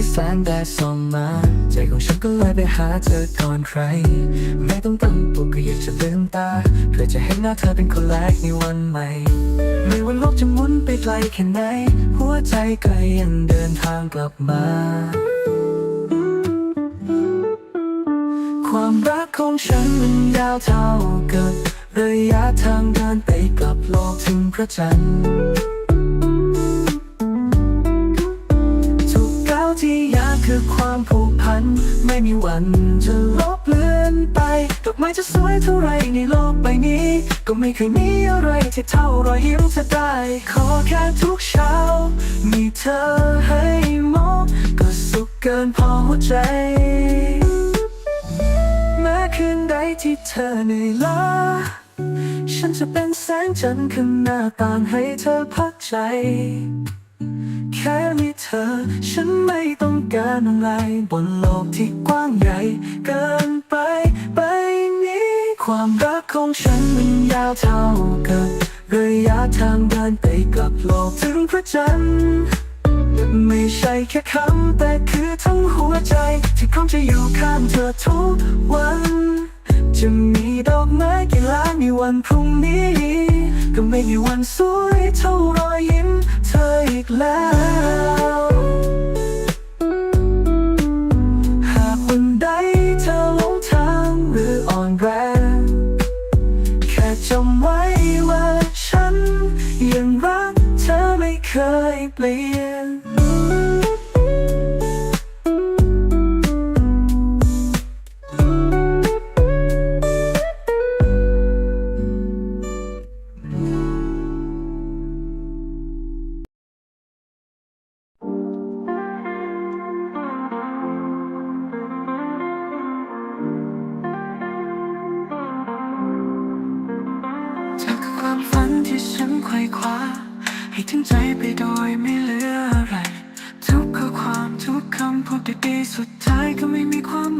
ที่แสงแดดส่องมา ใจของฉันก็เลยไปหาเธอก่อนใคร ไม่ต้องตั้งปลุกก็อยากจะลืมตา เพื่อจะเห็นหน้าเธอเป็นคนแรกในวันใหม่ ไม่ว่าโลกจะหมุนไปไกลแค่ไหน หัวใจก็ยังเดินทางกลับมา ความรักของฉันมันยาวเท่ากับระยะทางเดินไปกลับโลกถึงพระจันทร์ คือความผูกพัน ไม่มีวันจะลบเลือนไปดอกไม้จะสวยเท่าไรในโลกใบนี้ ก็ไม่เคยมีอะไรที่เท่ารอยยิ้มเธอได้ ขอแค่ทุกเช้า มีเธอให้มองก็สุขเกินพอหัวใจ แม้คืนใดที่เธอเหนื่อยล้าฉันจะเป็นแสงจันทร์ข้างหน้าต่างให้เธอพักใจ แค่มีเธอ ฉันไม่ต้องการอะไรบนโลกที่กว้างใหญ่เกินไปไปนี้ ความรักของฉันมันยาวเท่ากับระยะทางเดินไปกับโลกถึงพระจันทร์ไม่ใช่แค่คำแต่คือทั้งหัวใจ ที่พร้อมจะอยู่ข้างเธอทุกวัน จะมีดอกไม้กี่ล้านในวันพรุ่งนี้ ก็ไม่มีวันสวยเท่ารอยยิ้มเธออีกแล้ว ใจไปโดยไม่เหลืออะไร ทุกข้อความทุกคำพูดดีๆสุดท้ายก็ไม่มีความ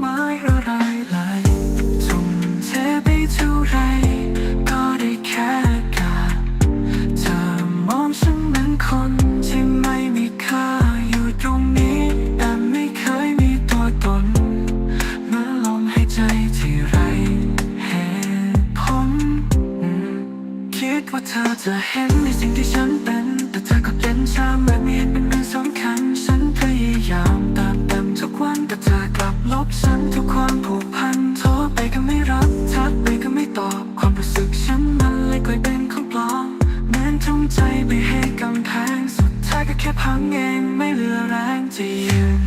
ใจไปให้กำแพงสุดท้ายก็แค่พังเองไม่เหลือแรงจะยืน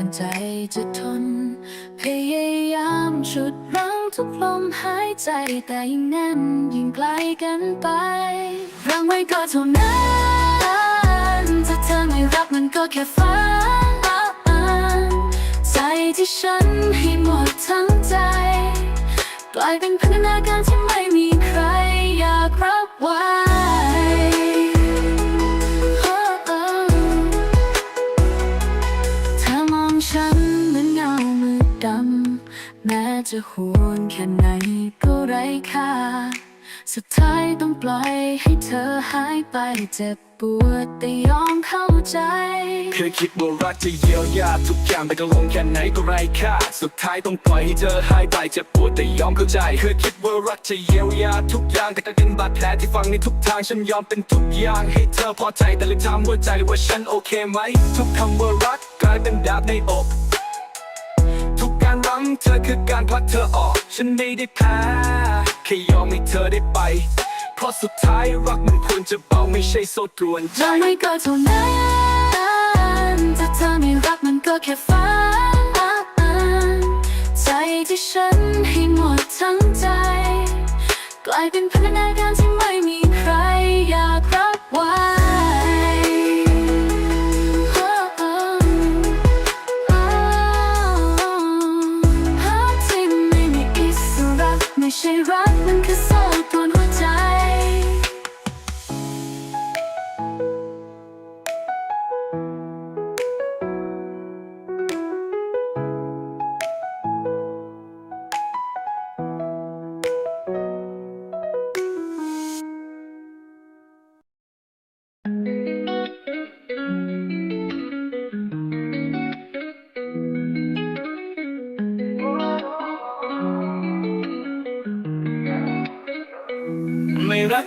กินใจจะทน พยายามชุดรั้งทุกลมหายใจแต่ยิ่งแน่นยิ่งไกลกันไป รังไว้ก็เท่านั้นถ้าเธอไม่รักมันก็แค่ฝันใจที่ฉันให้หมดทั้งใจ กลายเป็นพันธนาการที่ไม่มีใครอยากรับไว้ จะห่วงแค่ไหนก็ไร้ค่า สุดท้ายต้องปล่อยให้เธอหายไปเจ็บปวดแต่ยอมเข้าใจ เคยคิดว่ารักจะเยียวยาทุกอย่างแต่ก็ลงแค่ไหนก็ไร้ค่า สุดท้ายต้องปล่อยให้เธอหายไปเจ็บปวดแต่ยอมเข้าใจ เคยคิดว่ารักจะเยียวยาทุกอย่างแต่ก็เป็นบาดแผลที่ฝังในทุกทางฉันยอมเป็นทุกอย่างให้เธอพอใจแต่เลยถามหัวใจว่าฉันโอเคไหม ทุกคำว่ารักกลายเป็นดาบในอก เธอคือการผลักเธอออก ฉันไม่ได้แพ้แค่ยอมให้เธอได้ไป เพราะสุดท้ายรักมันควรจะเบาไม่ใช่โซ่ตรวนใจเราไม่ก็เท่านั้นถ้าเธอไม่รักมันก็แค่ฝันใจที่ฉันให้หมดทั้งใจ กลายเป็นพนธนาการที่ไม่มีใครอยากรับไว้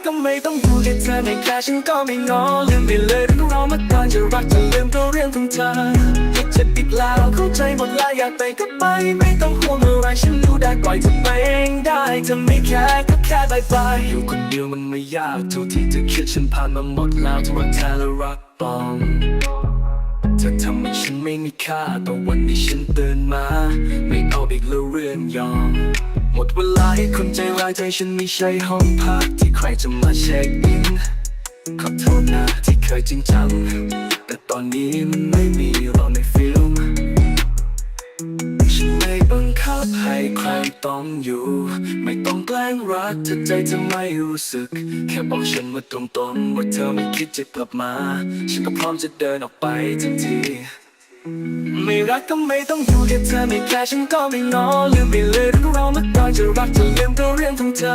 ก็ไม่ต้องพูดให้เธอไม่แคร์ฉันก็ไม่งอลืมไปเลยเรื่องเราเมื่อก่อนจะรักจะลืมก็เรื่องของเธอคิดจะปิดแล้วเข้าใจหมดแล้วอยากไปก็ไป ไม่ต้องห่วงอะไรฉันรู้ได้ปล่อยเธอไปเองได้เธอไม่แคร์ก็แค่บายบายอยู่คนเดียวมันไม่ยากเท่าที่เธอคิดฉันผ่านมาหมดแล้วทั้งรักแท้และรักปลอมเธอทำให้ฉันไม่มีค่าแต่วันที่ฉันตื่นมา ไม่เอาอีกแล้วเรื่องยอม มดเวลาให้คนใจร้ายใจฉันไม่ใช่ห้องพักที่ใครจะมาเช็คอิน ขอโทษนะที่เคยจริงจัง แต่ตอนนี้มันไม่มีเราในฟิลมฉันไม่บังคับให้ใครต้องอยู่ ไม่ต้องแกล้งรักถ้าใจจะไม่รู้สึก แค่บอกฉันมาตรงๆว่าเธอไม่คิดจะกลับมา ฉันก็พร้อมจะเดินออกไปทันที ไม่รักก็ไม่ต้องอยู่แค่เธอไม่แคร์ฉันก็ไม่งอลืมไปเลยเรื่องเราเมื่อตอนจะรักจะลืมก็เรื่องของเธอ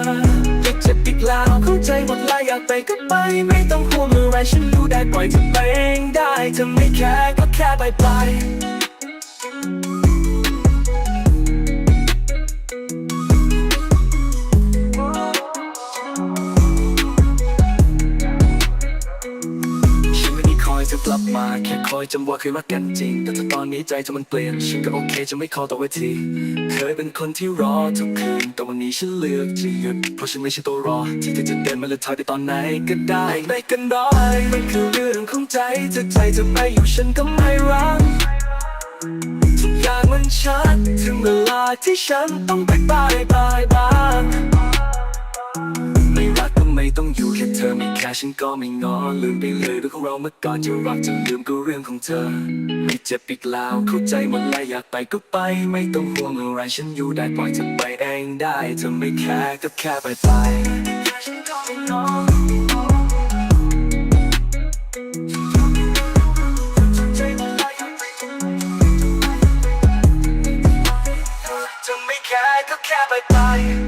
อยากจะปิดแล้วเข้าใจหมดแล้วอยากไปก็ไป ไม่ต้องห่วงอะไรฉันรู้ได้ปล่อยเธอไปเองได้เธอไม่แคร์ก็แค่ไปไป คอยจำว่าเคยรักกันจริง แต่ถ้าตอนนี้ใจเธอมันเปลี่ยน ฉันก็โอเคจะไม่ขอต่อเวที เคยเป็นคนที่รอทุกคืน แต่วันนี้ฉันเลือกจะหยุด เพราะฉันไม่ใช่ตัวรอ ที่เธอจะเดินมาและถอยไปตอนไหนก็ได้ไม่กันร้อยมันคือเรื่องของใจถ้าใจจะไม่อยู่ฉันก็ไม่รักทุกอย่างมันชัดถึงเวลาที่ฉันต้องไปบายบายบาง ฉันก็ไม่งอลืมไปเลยเรื่องของเราเมื่อก่อนจะรักจะลืมก็เรื่องของเธอ ไม่เจ็บอีกแล้วเข้าใจหมดแล้วอยากไปก็ไป ไม่ต้องห่วงอะไรฉันอยู่ได้ปล่อยเธอไปเองได้เธอไม่แค่ก็แค่ไปไปฉันก็ไม่งอแค่ก็แค่ไปไป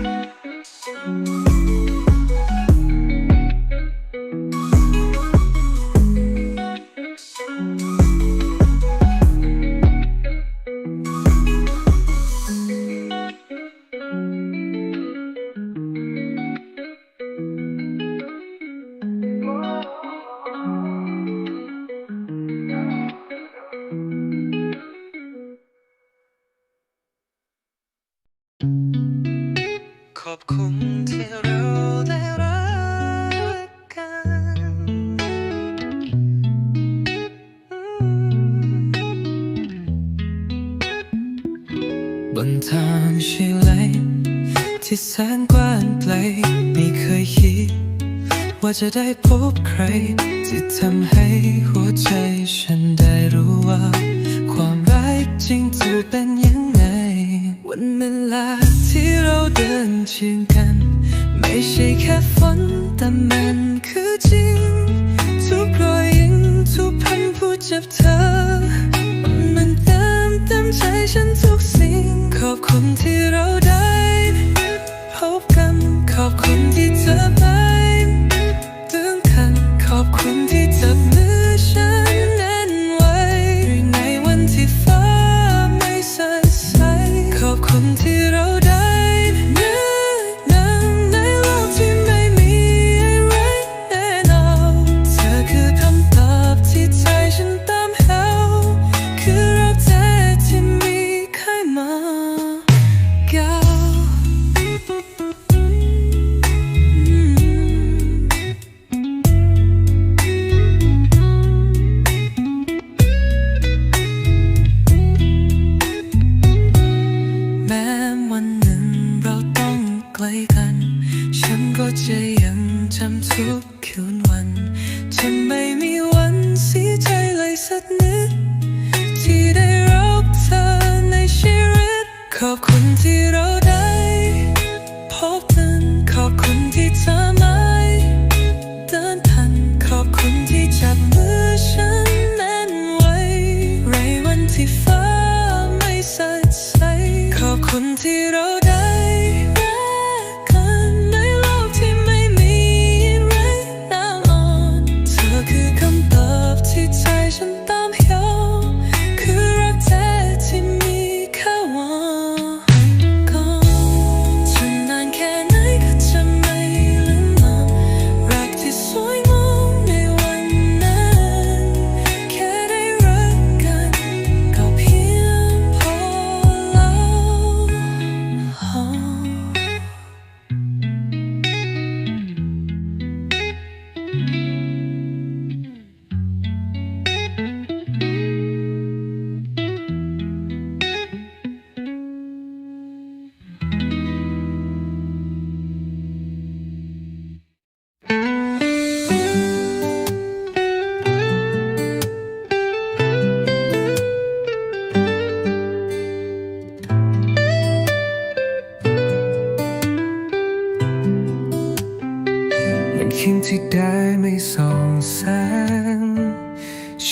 ที่แสนกว้างไกลไม่เคยคิด ว่าจะได้พบใคร ที่ทำให้หัวใจฉันได้รู้ว่า ความรักจริงจะเป็นยังไง วันเวลาที่เราเดินเชียงกัน ไม่ใช่แค่ฝันแต่มันคือจริง ทุกรอยยิ้มทุกพันผู้จับเธอ มันเติมเต็มใจฉันทุกสิ่งขอบคุณที่เรา วันไม่มีวันสีใจเลสักนิด ที่ได้รับเธอในชีวิต ขอบคุณที่รัก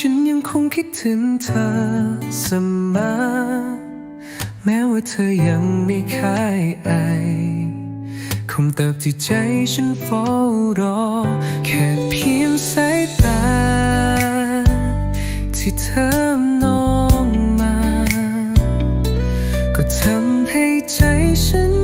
ฉันยังคงคิดถึงเธอเสมอ แม้ว่าเธอยังไม่คายไอคงเติบที่ใจฉันเฝ้ารอ แค่เพียงสายตา ที่เธอนองมา ก็ทำให้ใจฉัน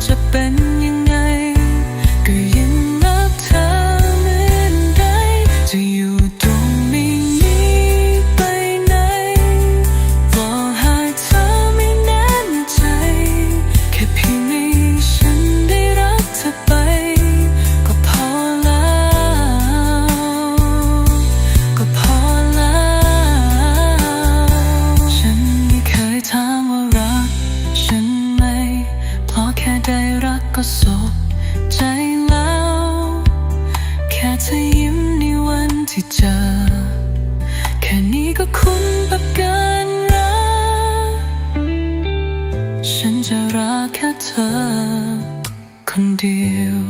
这份 ใจแล้ว แค่เธยิ้มในวันที่เจอ แค่นี้ก็คุ้มกับการรัก ฉันจะรักแค่เธอ คนเดียว